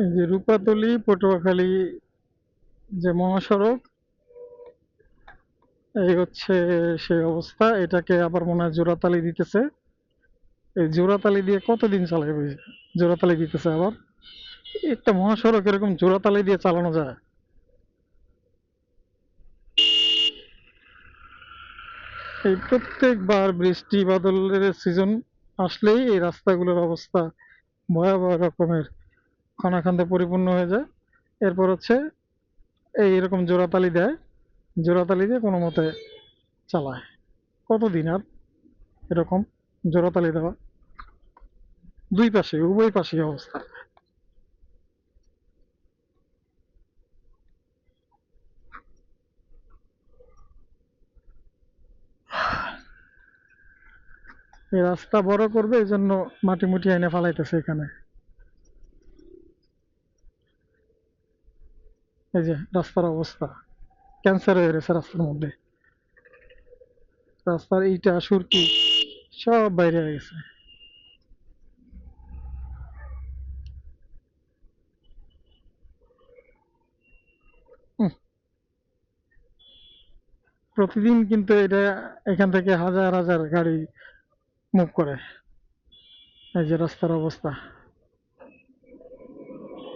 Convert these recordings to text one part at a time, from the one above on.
এই যে রূপাতলি পটুয়াখালী যে মহাসড়ক, এই হচ্ছে সেই অবস্থা। এটাকে আবার মনে হয় জোড়াতালি দিতেছে। এই জোড়াতালি দিয়ে কতদিন চালাবে জোড়াতালি দিতেছে আবার। একটা মহাসড়ক এরকম জোড়াতালি দিয়ে চালানো যায়। এই প্রত্যেকবার বৃষ্টি, বাদলের সিজন আসলেই এই রাস্তাগুলোর অবস্থা ভয়াবহ রকমের। খানাখান্দে পরিপূর্ণ হয়ে যায়। এরপর হচ্ছে এই এরকম জোড়াতালি দেয়। জোড়াতালি দিয়ে কোনো মতে চালায়। কতদিন আর এরকম জোড়াতালি দেওয়া? দুই পাশে, উভয় পাশে অবস্থা। রাস্তা বড় করবে, এই জন্য মাটি মুটি এনে ফালাইতেছে এখানে। এই যে রাস্তার অবস্থা। ক্যান্সার হয়ে গেছে রাস্তার মধ্যে। রাস্তার ইটা সুরকি, সব বাইরে হয়ে গেছে। প্রতিদিন কিন্তু এটা এখান থেকে হাজার হাজার গাড়ি মুভ করে। এই যে রাস্তার অবস্থা।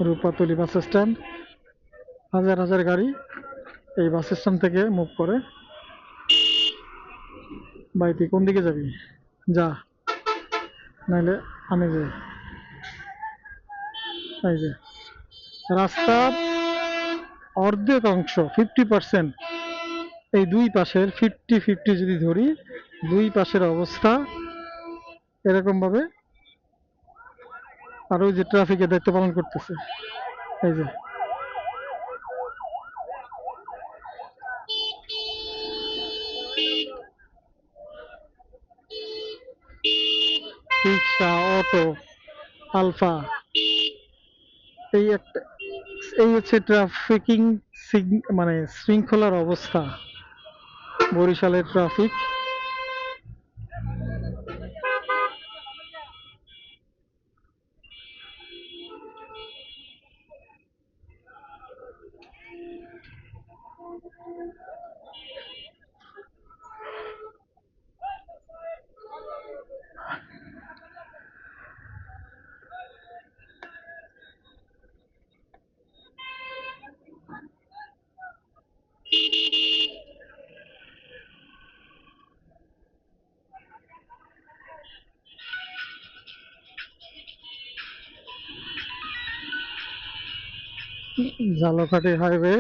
Rupatali bus stand. হাজার হাজার গাড়ি এই বাস স্ট্যান্ড থেকে মুভ করে। ভাই, তুই কোন দিকে যাবি? যা। নাইলে আমি যাই। এই যে, রাস্তার অর্ধেক অংশ ফিফটি পার্সেন্ট এই দুই পাশের ফিফটি ফিফটি যদি ধরি, দুই পাশের অবস্থা এরকম ভাবে আর ওই যে ট্রাফিকের দায়িত্ব পালন করতেছে। এই যে রিক্সা অটো আলফা এই একটা এই হচ্ছে ট্রাফিকিং মানে শৃঙ্খলার অবস্থা। বরিশালের ট্রাফিক ঝালকাঠি হাইওয়ে